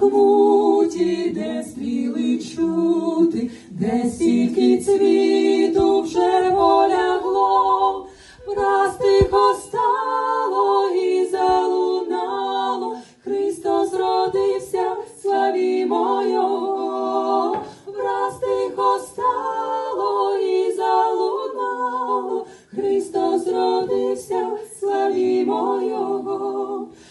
Бахмуті, де стріли чути, де стільки цвіту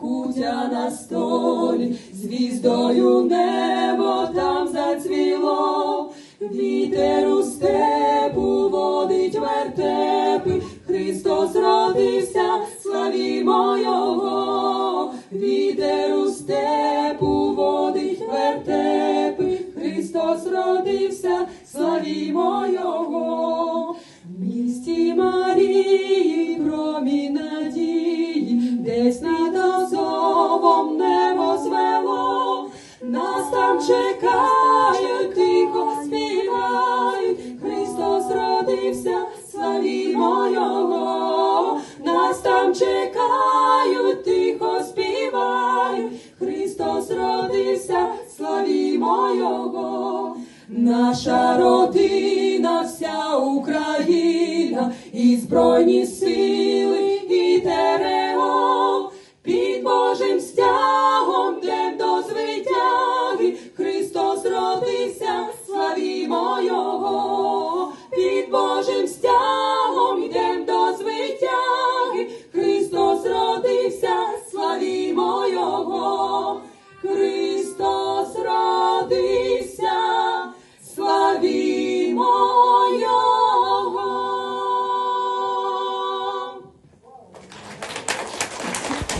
кутя на столі, звіздою небо там зацвіло, вітер у степу водить вертепи, Христос родився, славімо Його, вітер у степу водить вертепи, Христос родився, славімо Його. В місті Марії чекають, тихо співають, Христос родився, славімо Його, нас там чекають, тихо співають, Христос родився, славімо Його, наша родина, вся Україна і збройні сили. Christ.